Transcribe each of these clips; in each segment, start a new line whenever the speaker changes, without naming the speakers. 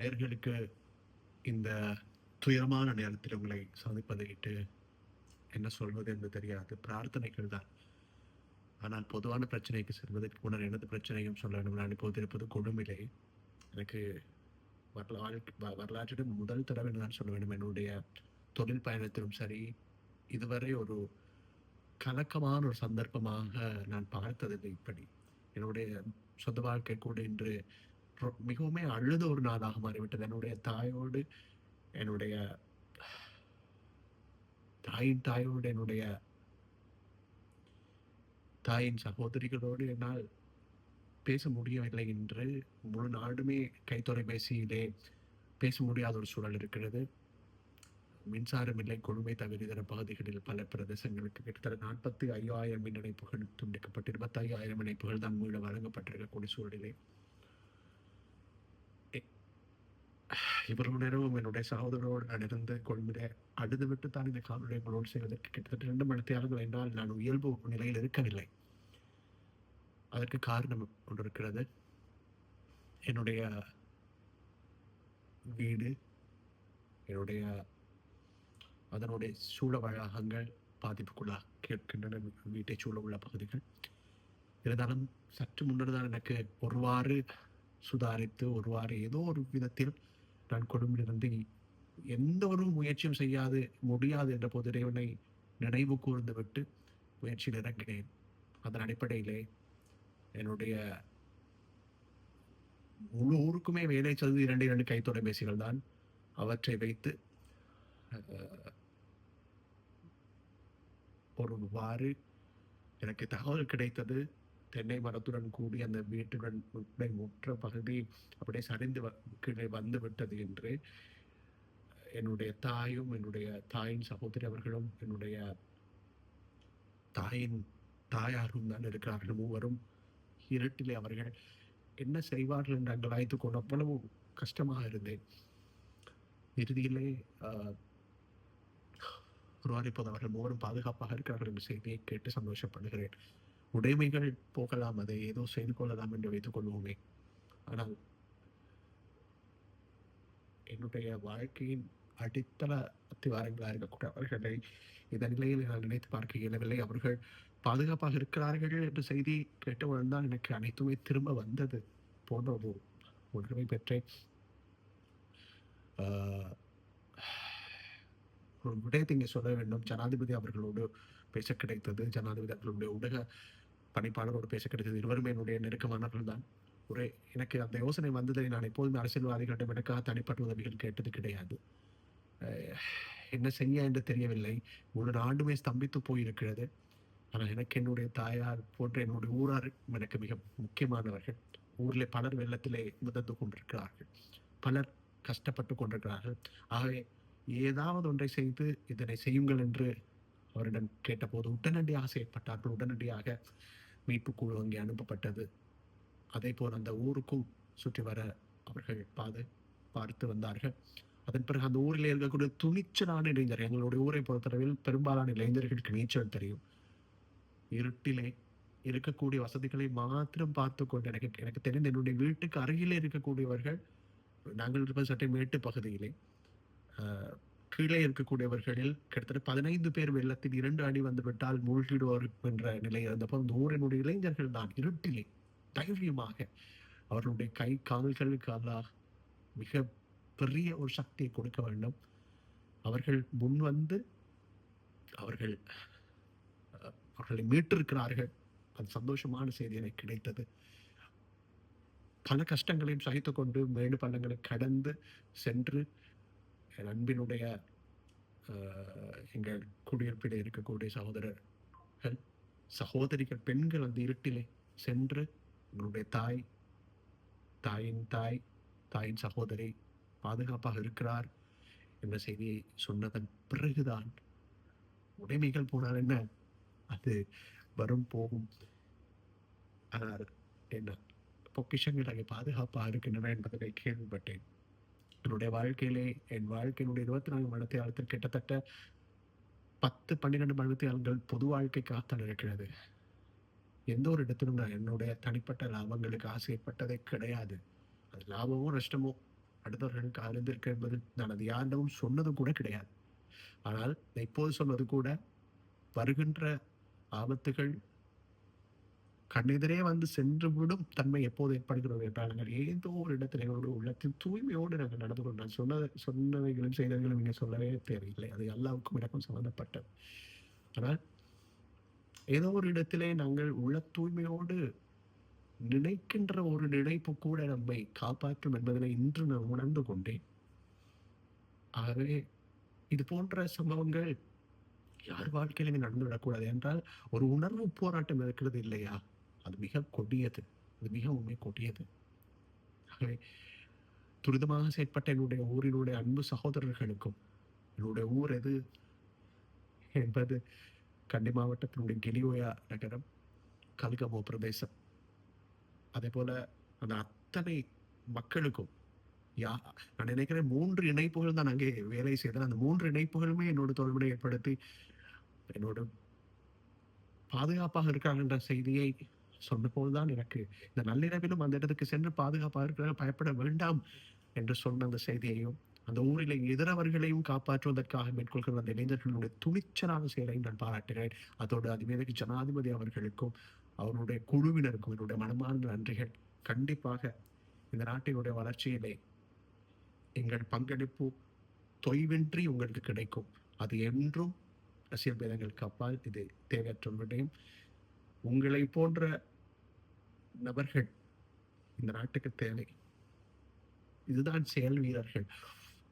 நேர்களுக்கு இந்த துயரமான நேரத்தில் உங்களை சந்திப்பதுகிட்டு என்ன சொல்வது என்று தெரியாது. பிரார்த்தனைகள் தான். ஆனால் பொதுவான பிரச்சனைக்கு செல்வதற்கு முன்னர் எனது பிரச்சனையும் சொல்ல வேண்டும். நான் இப்போது இருப்பது கொடுமிலே. எனக்கு வரலாறு வ- வரலாற்றில் முதல் தடவை நான் சொல்ல வேண்டும். என்னுடைய தொழில் பயணத்திலும் சரி இதுவரை ஒரு கலக்கமான ஒரு சந்தர்ப்பமாக நான் பார்த்ததில்லை இப்படி. என்னுடைய சொந்த வாழ்க்கை கூட இன்று மிகவுமே அழுத ஒரு நாளாக மாறிவிட்டது. என்னுடைய தாயோடு என்னுடைய தாயின் தாயோடு என்னுடைய தாயின் சகோதரிகளோடு என்னால் பேச முடியவில்லை என்று முழு நாடுமே கைத்தொலைபேசியிலே பேச முடியாத ஒரு சூழல் இருக்கிறது. மின்சாரம் இல்லை கொடுமை தவிர இதர பகுதிகளில் பல பிரதேசங்களுக்கு கிட்டத்தட்ட நாற்பத்தி ஐயாயிரம் மின் இணைப்புகள் துண்டிக்கப்பட்டு இருபத்தி ஐயாயிரம் இணைப்புகள் தான் மீண்டும் வழங்கப்பட்டிருக்கக்கூடிய சூழலிலே. இவ்வளவு நேரமும் என்னுடைய சகோதரரோடு நான் இருந்து கொள்மிட அழுது விட்டு தான் இந்த காணொலி உங்களோடு செய்வதற்கு கிட்டத்தட்ட ரெண்டு மணி தேர்தல் என்றால் நான் இயல்பு நிலையில் இருக்கவில்லை. அதற்கு காரணம் ஒன்று இருக்கிறது என்னுடைய வீடு என்னுடைய அதனுடைய சூழ வளாகங்கள் பாதிப்புக்குள்ளாக கேட்கின்றன வீட்டை சூழ உள்ள பகுதிகள். இருந்தாலும் சற்று முன்னர் தான் எனக்கு ஒருவாறு சுதாரித்து ஒருவாறு ஏதோ ஒரு விதத்தில் நான் கொடுமிலிருந்து எந்த ஒரு முயற்சியும் செய்யாது முடியாது என்ற போது இறைவனை நினைவு கூர்ந்து விட்டு முயற்சியில் இறங்கினேன். அதன் அடிப்படையிலே என்னுடைய முழு ஊருக்குமே வேலை செய்து இரண்டு இரண்டு கை தொலைபேசிகள் தான் அவற்றை வைத்து ஒரு ஒருவாறு எனக்கு தகவல் கிடைத்தது. தென்னை மரத்துடன் கூடி அந்த வீட்டுடன் உட்பட முற்ற பகுதி அப்படியே சரிந்து கீழே வந்து விட்டது என்று என்னுடைய தாயும் என்னுடைய தாயின் சகோதரி அவர்களும் என்னுடைய தாயின் தாயாரும் தான் இருக்கிறார்கள் மூவரும். இருட்டிலே அவர்கள் என்ன செய்வார்கள் என்று அங்கே வாய்த்து கொண்டு அவ்வளவு கஷ்டமாக இருந்தேன். இறுதியிலே ஆஹ், ஒருவாறு இப்போது அவர்கள் மூவரும் பாதுகாப்பாக இருக்கிறார்கள் என்ற செய்தியை கேட்டு சந்தோஷப்படுகிறேன். உடைமைகள் போகலாம் அதை ஏதோ செய்து கொள்ளலாம் என்று வைத்துக் கொள்வோமே. ஆனால் என்னுடைய வாழ்க்கையின் அடித்தள அத்திவாரங்களாக இருக்கக்கூடிய அவர்களை இந்த நிலையில் நான் நினைத்து பார்க்க இயலவில்லை. அவர்கள் பாதுகாப்பாக இருக்கிறார்கள் என்ற செய்தி கேட்டவுடன் தான் எனக்கு அனைத்துமே திரும்ப வந்தது போன்ற ஒரு உணர்வை பெற்றேன். ஆஹ், ஒரு விடயத்தை இங்கே சொல்ல வேண்டும். ஜனாதிபதி அவர்களோடு பேச கிடைத்தது. ஜனாதிபதி அவர்களுடைய ஊடக பணிப்பாளரோடு பேச கிடைத்தது. இருவருமே என்னுடைய நெருக்கமானவர்கள் தான். ஒரு எனக்கு அந்த யோசனை வந்ததை நான் எப்போதுமே அரசியல்வாதிகளிடம் எனக்காக தனிப்பட்ட உதவிகள் கேட்டது கிடையாது. என்ன செய்ய என்று தெரியவில்லை. ஒரு ஆண்டுமே ஸ்தம்பித்து போயிருக்கிறது. ஆனால் எனக்கு என்னுடைய தாயார் போன்ற என்னுடைய ஊரார் எனக்கு மிக முக்கியமானவர்கள். ஊரில் பலர் வெள்ளத்திலே மிதந்து கொண்டிருக்கிறார்கள். பலர் கஷ்டப்பட்டு கொண்டிருக்கிறார்கள். ஆகவே ஏதாவது ஒன்றை செய்து இதனை செய்யுங்கள் என்று அவரிடம் கேட்டபோது உடனடியாக செயற்பட்டார்கள். உடனடியாக மீட்பு குழு அங்கே அனுப்பப்பட்டது. அதே போல் அந்த ஊருக்கும் சுற்றி வர அவர்கள் பாது பார்த்து வந்தார்கள். அதன் பிறகு அந்த ஊரில் இருக்கக்கூடிய துணிச்சலான இளைஞர் எங்களுடைய ஊரை பொறுத்தளவில் பெரும்பாலான இளைஞர்களுக்கு நீச்சல் தெரியும். இருட்டிலே இருக்கக்கூடிய வசதிகளை மாத்திரம் பார்த்து கொண்டு எனக்கு எனக்கு தெரிந்த என்னுடைய வீட்டுக்கு அருகிலே இருக்கக்கூடியவர்கள் நாங்கள் இருப்பது சட்டை மேட்டு பகுதியிலே கீழே இருக்கக்கூடியவர்களில் கிட்டத்தட்ட பதினைந்து பேர் வெள்ளத்தில் இரண்டு அடி வந்துவிட்டால் மூழ்கிடுவார் என்ற நிலை இருந்தப்போ அந்த ஊரினுடைய இளைஞர்கள் தான் இருட்டிலே. தைரியமாக அவர்களுடைய கை கால்களுக்கு அல்லாஹ் மிக பெரிய ஒரு சக்தியை கொடுக்க வேண்டும். அவர்கள் முன் வந்து அவர்கள் அஹ், அவர்களை மீட்டிருக்கிறார்கள். அது சந்தோஷமான செய்தி எனக்கு கிடைத்தது. பல கஷ்டங்களையும் சகித்துக்கொண்டு மேடு பள்ளங்களை கடந்து சென்று என் அன்பினுடைய எங்கள் குடியிருப்பில் இருக்கக்கூடிய சகோதரர்கள் சகோதரிகள் பெண்கள் அந்த இருட்டிலே சென்று உங்களுடைய தாய் தாயின் தாய் தாயின் சகோதரி பாதுகாப்பாக இருக்கிறார் என்ற செய்தியை சொன்னதன் பிறகுதான் உடைமைகள் போனால் என்ன? அது வரும் போகும். ஆனால் என்ன? பொக்கிஷங்கள் அங்கே பாதுகாப்பாக இருக்கின்றன என்பதை கேள்விப்பட்டேன். என்னுடைய வாழ்க்கையிலே என் வாழ்க்கையினுடைய இருபத்தி நான்கு மணி நேரத்தில் கிட்டத்தட்ட பத்து பன்னிரெண்டு மணி நேரங்கள் பொது வாழ்க்கைக்காகத்தான் இருக்கிறது. எந்த ஒரு இடத்திலும் நான் என்னுடைய தனிப்பட்ட லாபங்களுக்கு ஆசைப்பட்டதே கிடையாது. அது லாபமோ நஷ்டமோ அடுத்தவர்களுக்கு அறிந்திருக்க என்பது நான் அது யாரிடமும் சொன்னதும் கூட கிடையாது. ஆனால் நான் இப்போது சொன்னது கூட வருகின்ற ஆபத்துகள் கண்ணெதிரே வந்து சென்று விடும் தன்மை எப்போது ஏற்படுகிறது என்றால் நாங்கள் ஏதோ ஒரு இடத்தில் எங்களுடைய உள்ளத்தின் தூய்மையோடு நாங்கள் நடந்து கொண்டோம் சொன்னது சொன்னவைகளும் செய்தவைகளும் நீங்கள் சொல்லவே தேவையில்லை. அது எல்லாவுக்கும் எனக்கும் சம்மந்தப்பட்டது ஆனால் ஏதோ ஒரு இடத்திலே நாங்கள் உள்ள தூய்மையோடு நினைக்கின்ற ஒரு நினைப்பு கூட நம்மை காப்பாற்றும் என்பதனை இன்று நான் உணர்ந்து கொண்டேன். ஆகவே இது போன்ற சம்பவங்கள் யார் வாழ்க்கையிலுமே நடந்துவிடக்கூடாது என்றால் ஒரு உணர்வு போராட்டம் இருக்கிறது இல்லையா? அது மிக கொடியது. அது மிக உண்மை கொடியது. ஆகவே துரிதமாக செயற்பட்ட என்னுடைய ஊரினுடைய அன்பு சகோதரர்களுக்கும் என்னுடைய ஊர் எது என்பது கண்டி மாவட்டத்தினுடைய கெலியோயா நகரம் கல்கமோ பிரதேசம். அதே போல அந்த அத்தனை மக்களுக்கும் யா நான் நினைக்கிறேன் மூன்று இணைப்புகள் தான் அங்கே வேலை செய்தேன். அந்த மூன்று இணைப்புகளுமே என்னோட தோல்வியை ஏற்படுத்தி என்னோட பாதுகாப்பாக இருக்காங்க என்ற செய்தியை சொன்னபோதுதான் எனக்கு. இந்த நள்ளிரவிலும் அந்த இடத்துக்கு சென்று பாதுகாப்பாக இருக்கிற பயப்பட வேண்டாம் என்று சொன்ன அந்த செய்தியையும் அந்த ஊரில் எதிரவர்களையும் காப்பாற்றுவதற்காக மேற்கொள்கிற அந்த இளைஞர்களுடைய துணிச்சலான செயலையும் நான் பாராட்டுகிறேன். அதோடு அதுமேதக்கு ஜனாதிபதி அவர்களுக்கும் அவருடைய குழுவினருக்கும் என்னுடைய மனமார்ந்த நன்றிகள். கண்டிப்பாக இந்த நாட்டினுடைய வளர்ச்சியிலே எங்கள் பங்களிப்பு தொய்வின்றி உங்களுக்கு கிடைக்கும். அது என்றும் அரசியல் பேதங்களுக்கு அப்பால் இது தேவையற்ற விடயம் உங்களை போன்ற நபர்கள் இந்த நாட்டுக்கு தேவை. இதுதான் செயல் வீரர்கள்.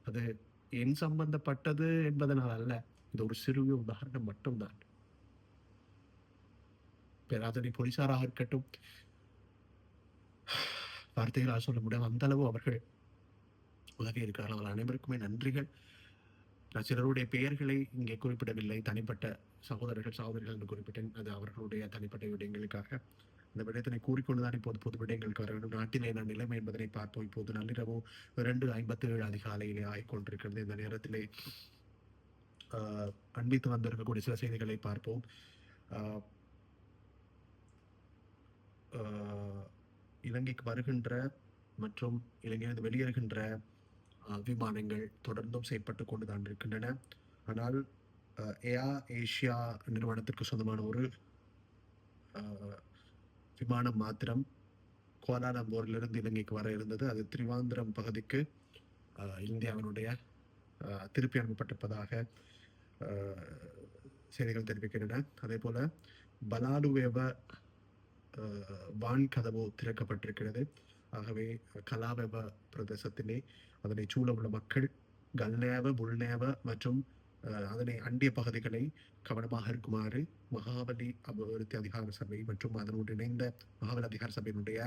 அது என் சம்பந்தப்பட்டது என்பதனால் அல்ல இது ஒரு சிறிய உதாரணம் மட்டும்தான். பேராதனை போலீசாராக இருக்கட்டும். வார்த்தைகளால் சொல்ல முடியாது. அந்த அளவு அவர்கள் உதவி இருக்கிறார்கள். அவர்கள் அனைவருக்குமே நன்றிகள். நான் சிலருடைய பெயர்களை இங்கே குறிப்பிடவில்லை. தனிப்பட்ட சகோதரர்கள் சகோதரிகள் என்று குறிப்பிட்டேன். அது அவர்களுடைய தனிப்பட்ட விடயங்களுக்காக. அந்த விடயத்தினை கூறிக்கொண்டுதான் இப்போது பொது விடயங்களுக்கு வர வேண்டும். நாட்டிலே நான் நிலைமை என்பதனை பார்ப்போம். இப்போது நள்ளிரவு இரண்டு ஐம்பத்தி ஏழு அதிகாலையிலே ஆய்கொண்டிருக்கிறது. இந்த நேரத்திலே ஆஹ், வந்திருக்கக்கூடிய சில செய்திகளை பார்ப்போம். ஆஹ், ஆஹ், இலங்கைக்கு வருகின்ற மற்றும் இலங்கையிலிருந்து வெளியேறுகின்ற விமானங்கள் தொடர்ந்தும் செயற்பட்டு கொண்டுதான் இருக்கின்றன. ஆனால் ஏஆ ஏஷியா நிறுவனத்திற்கு சொந்தமான ஒரு ஆஹ், விமானம் மாத்திரம் கோலாலம்பூரிலிருந்து இலங்கைக்கு வர இருந்தது. அது திரிவாந்திரம் பகுதிக்கு இந்தியாவினுடைய திருப்பி அனுப்பப்பட்டிருப்பதாக செய்திகள் தெரிவிக்கின்றன. அதே போல பலாலுவேவ வான் கதவு திறக்கப்பட்டிருக்கிறது. ஆகவே கலாவெவ பிரதேசத்திலே அதனை சூழ உள்ள மக்கள் கல்நேவ புல்நேவ மற்றும் அதனை அண்டிய பகுதிகளை கவனமாக இருக்குமாறு மகாபலி அபிவிருத்தி அதிகார சபை மற்றும் அதனோடு இணைந்த மகாபலி அதிகார சபையினுடைய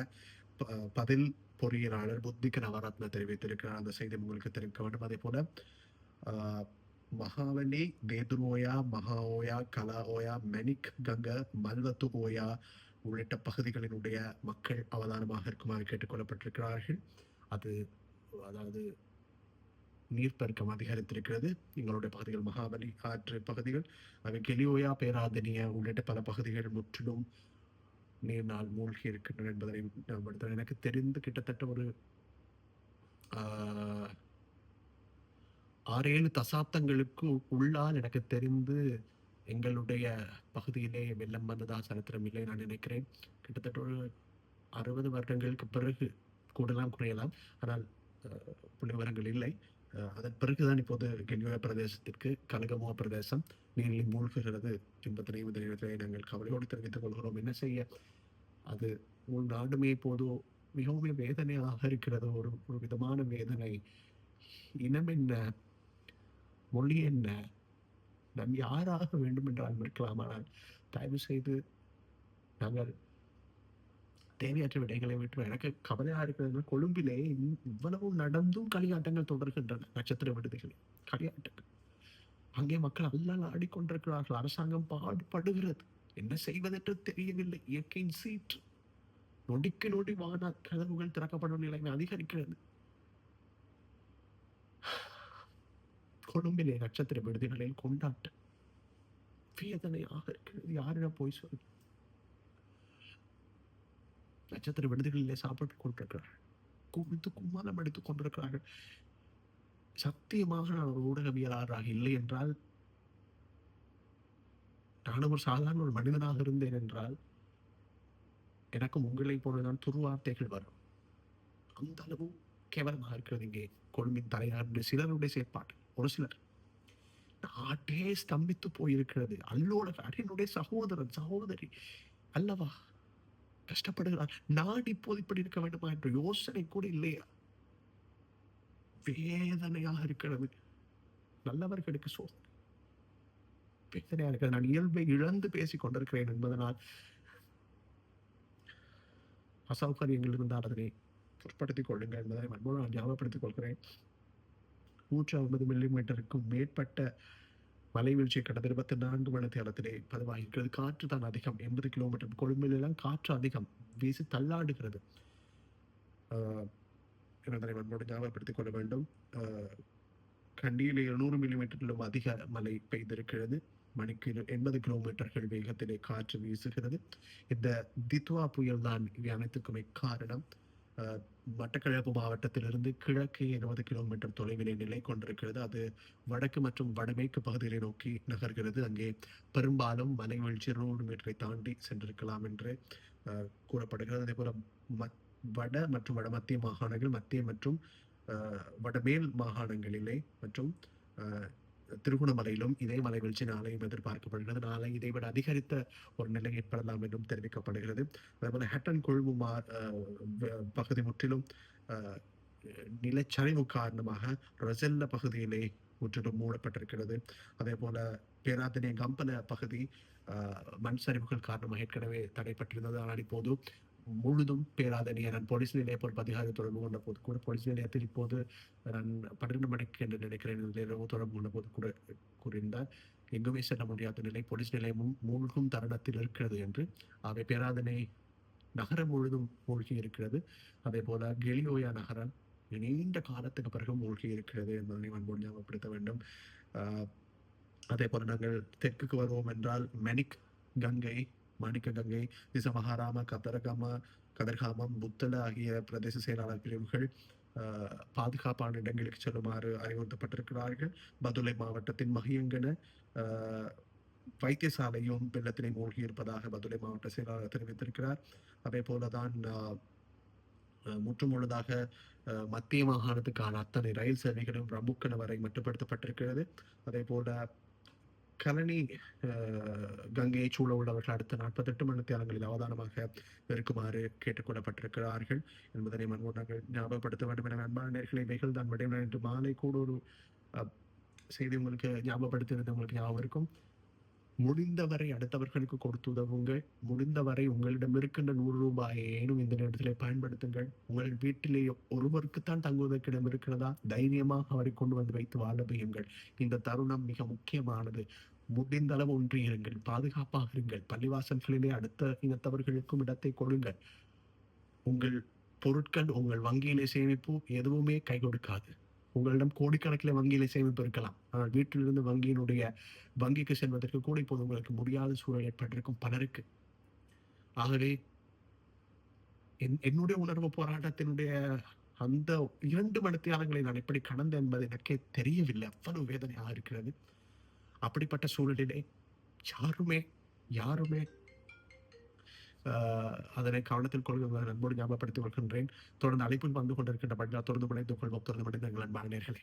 ப- பதில் பொறியியலாளர் புத்திக நவரத்ன தெரிவித்திருக்கிறார். அந்த செய்தி உங்களுக்கு தெரிவிக்க வேண்டும். அதே போல மகாவலி தேதுரோயா மகாஓயா கலா ஓயா மெனிக் கங்க மல்வத்து ஓயா உள்ளிட்ட பகுதிகளினுடைய மக்கள் அவதானமாக இருக்குமாறு கேட்டுக்கொள்ளப்பட்டிருக்கிறார்கள் அது அதாவது நீர்ப்பெருக்கம் அதிகரித்திருக்கிறது. எங்களுடைய பகுதிகள் மகாபலி ஆற்று பகுதிகள் அங்கே கெலியோயா பேராதனிய உள்ளிட்ட பல பகுதிகள் முற்றிலும் நீர்னால் மூழ்கி இருக்கின்றன என்பதை ஞாபகப்படுத்துகிறேன். எனக்கு தெரிந்து கிட்டத்தட்ட ஒரு ஆஹ், ஆறு ஏழு தசாப்தங்களுக்கு உள்ளால் எனக்கு தெரிந்து எங்களுடைய பகுதியிலே வெள்ளம் வந்ததா சரித்திரம் இல்லை நான் நினைக்கிறேன். கிட்டத்தட்ட ஒரு அறுபது வருடங்களுக்கு பிறகு கூடலாம் குறையலாம். ஆனால் அஹ், புள்ளிவிவரங்கள் இல்லை. அதன் பிறகுதான் இப்போது கெல்யோயா பிரதேசத்திற்கு கலகமுவா பிரதேசம் நீரில் மூழ்குகிறது. என்பதனை இந்த நேரத்திலே நாங்கள் கவலையோடு தெரிவித்துக் கொள்கிறோம். என்ன செய்ய? அது முழு நாடுமே இப்போது மிகவும் வேதனையாக இருக்கிறது. ஒரு ஒரு விதமான வேதனை. இனம் என்ன? மொழி என்ன? நாம் யாராக வேண்டும் என்றாலும் இருக்கலாம். ஆனால் தயவு செய்து நாங்கள் தேவையற்ற விடைகளை விட்டு எனக்கு கவலையாக இருக்கிறது கொழும்பிலே இந்~ இவ்வளவு நடந்தும் களியாட்டங்கள் தொடர்கின்றன நட்சத்திர விடுதிகளில். களியாட்டங்கள். அங்கே மக்கள் அல்லால் ஆடிக்கொண்டிருக்கிறார்கள். அரசாங்கம் பாடுபடுகிறது. என்ன செய்வதென்று தெரியவில்லை. இயற்கையின் சீற்று. நொடிக்கு நொடி வான கதவுகள் திறக்கப்படும் நிலைமை அதிகரிக்கிறது. கொழும்பிலே நட்சத்திர விடுதிகளில் கொண்டாட்டம். வேதனையாக இருக்கிறது. யாரிடம் போய் சொல்லு? நட்சத்திர விடுதிகளிலே சாப்பிட்டு கொண்டிருக்கிறார் குவித்து கும்மாலம் அடித்துக் கொண்டிருக்கிறார்கள். சத்தியமாக நான் ஒரு ஊடகவியலாளராக இல்லை என்றால் நானும் ஒரு சாதாரண ஒரு மனிதனாக இருந்தேன் என்றால் எனக்கும் உங்களை போலதான் துருவார்த்தைகள் வரும். அந்த அளவு கேவலமாக இருக்கிறது இங்கே கொழும்பின் தலையார் சிலருடைய செயற்பாடு ஒரு சிலர் நாட்டே ஸ்தம்பித்து போயிருக்கிறது. அல்லோட என்னுடைய சகோதரன் சகோதரி அல்லவா? கஷ்டப்படுகிறார். நான் இப்போது இப்படி இருக்க வேண்டுமா என்ற யோசனை கூட இல்லையா. வேதனையாக இருக்கிறது. நல்லவர்களுக்கு சோதனை. வேதனையா இருக்கிறது. நான் இயல்பை இழந்து பேசிக் கொண்டிருக்கிறேன் என்பதனால் அசௌகரியங்கள் இருந்தால் அதனை பொருட்படுத்திக் கொள்ளுங்கள் என்பதை அன்போடு நான் ஞாபகப்படுத்திக் கொள்கிறேன். நூற்றி ஐம்பது மில்லிமீட்டருக்கும் மேற்பட்ட மலை வீழ்ச்சி கடந்த இருபத்தி நான்கு மணி நேரத்திலே பதிவாகிருக்கிறது காற்று தான் அதிகம். எண்பது கிலோமீட்டர் கொழும்பிலெல்லாம் காற்று அதிகம். வீசி தள்ளாடுகிறது. ஆஹ் என்பதனை ஞாபகப்படுத்திக் கொள்ள வேண்டும். ஆஹ் கண்டியில் இருநூறு மில்லிமீட்டரிலும் அதிக மழை பெய்திருக்கிறது. மணிக்கு எண்பது கிலோமீட்டர்கள் வேகத்திலே காற்று வீசுகிறது. இந்த தித்வா புயல் தான் இவை அனைத்துக்குமே காரணம். மட்டக்களப்பு மாவட்டத்திலிருந்து கிழக்கு இருபது கிலோமீட்டர் தொலைவிலே நிலை கொண்டிருக்கிறது. அது வடக்கு மற்றும் வடமேற்கு பகுதிகளை நோக்கி நகர்கிறது. அங்கே பெரும்பாலும் மலை வீழ்ச்சி இருநூறு மீட்டரை தாண்டி சென்றிருக்கலாம் என்று கூறப்படுகிறது. அதே போல மத்- வட மற்றும் வடமத்திய மாகாணங்கள் மத்திய மற்றும் வடமேல் மாகாணங்களிலே மற்றும் திருகோணமலையிலும் இதே மலை வீழ்ச்சி நாளையும் எதிர்பார்க்கப்படுகிறது. நாளை இதை விட அதிகரித்த ஒரு நிலை ஏற்படலாம் என்றும் தெரிவிக்கப்படுகிறது. அதேபோல ஹட்டன் கொழும்பு மா பகுதி முற்றிலும் நிலச்சரிவு காரணமாக ரசெல்ல பகுதியிலே முற்றிலும் மூடப்பட்டிருக்கிறது. அதே போல பேராதனை கம்பன பகுதி மண் சரிவுகள் காரணமாக ஏற்கனவே தடைப்பட்டிருந்தது. ஆனால் இப்போது முழுதும் பேராத. நான் போலீஸ் நிலையப்போல் அதிகாரி தொடர்பு கொண்ட போது கூட போலீஸ் நிலையத்தில் இப்போது நான் பன்னிரண்டு மணிக்கு என்று நினைக்கிறேன். இரவு தொடர்பு கொண்ட போது கூட கூறியிருந்தார். எங்குமே செல்ல முடியாத நிலை போலீஸ் நிலையமும் மூழ்கும் தருணத்தில் இருக்கிறது என்று. அவை பேராதனை நகரம் முழுதும் மூழ்கி இருக்கிறது. அதே போல கெலியோயா நகரம் நீண்ட காலத்துக்கு பிறகு மூழ்கி இருக்கிறது என்பதை அன்போடு ஞாபகப்படுத்த வேண்டும். அதே போல நாங்கள் தெற்குக்கு வருவோம் என்றால் மெனிக் கங்கை மாணிக்க கங்கை திசமகாராம கதரகம கதர்காமம் புத்தள ஆகிய பிரதேச செயலாளர் பிரிவுகள் ஆஹ் பாதுகாப்பான இடங்களுக்கு செல்லுமாறு அறிவுறுத்தப்பட்டிருக்கிறார்கள். பதுளை மாவட்டத்தின் மகியங்கன ஆஹ் வைத்தியசாலையும் வெள்ளத்திலே மூழ்கி இருப்பதாக பதுளை மாவட்ட செயலாளர் தெரிவித்திருக்கிறார். அதே போலதான் முற்றுமுழுதாக மத்திய மாகாணத்துக்கான அத்தனை ரயில் சேவைகளும் ரம்புக்கன வரை மட்டுப்படுத்தப்பட்டிருக்கிறது. அதே போல கலனி அஹ், கங்கையை சூழ உள்ளவர்கள் அடுத்த நாற்பத்தெட்டு மணி நேரங்களில் அவதானமாக இருக்குமாறு கேட்டுக்கொள்ளப்பட்டிருக்கிறார்கள். என்பதனை மன்மோடு நாங்கள் ஞாபகப்படுத்த வேண்டும் என அன்பான நேர்களை இவைகள் தான் விடையும் என்று மாலை கூட ஒரு செய்தி உங்களுக்கு ஞாபகப்படுத்தினது உங்களுக்கு ஞாபகம் இருக்கும். முடிந்தவரை அடுத்தவர்களுக்கு கொடுத்து உதவுங்கள். முடிந்தவரை உங்களிடம் இருக்கின்ற நூறு ரூபாயை ஏனும் இந்த நேரத்திலே பயன்படுத்துங்கள். உங்கள் வீட்டிலே ஒருவருக்குத்தான் தங்குவதற்கு இடம் இருக்கிறதா? தைரியமாக அவரை கொண்டு வந்து வைத்து வாழ பெய்யுங்கள் இந்த தருணம் மிக முக்கியமானது. முடிந்த அளவு ஒன்றியிருங்கள் பாதுகாப்பாக இருங்கள். பள்ளிவாசல்களிலே அடுத்த இனத்தவர்களுக்கும் இடத்தை கொடுங்கள். உங்கள் பொருட்கள் உங்கள் வங்கியிலே சேமிப்பு எதுவுமே கை கொடுக்காது. உங்களிடம் கோடிக்கணக்கில் வங்கியிலே சேமிப்பு இருக்கலாம். ஆனால் வீட்டிலிருந்து வங்கியினுடைய வங்கிக்கு செல்வதற்கு கூட இப்போது உங்களுக்கு முடியாத சூழல் ஏற்பட்டிருக்கும் பலருக்கு. ஆகவே என்- என்னுடைய உணர்வு போராட்டத்தினுடைய அந்த இரண்டு மணித்தியாலங்களை நான் எப்படி கடந்தேன் என்பது எனக்கே தெரியவில்லை. அவ்வளவு வேதனையாக இருக்கிறது. அப்படிப்பட்ட சூழலிலே யாருமே யாருமே ஆஹ், அதனை கவனத்தில் கொள்கிற நண்போடு ஞாபகப்படுத்திக் கொள்கின்றேன். தொடர்ந்து அழைப்பில் வந்து கொண்டிருக்கின்ற பட்ஜா தொடர்ந்து முனைந்து கொள்வோம். தொடர்ந்து மனிதர்கள் அன்பான நேர்களை.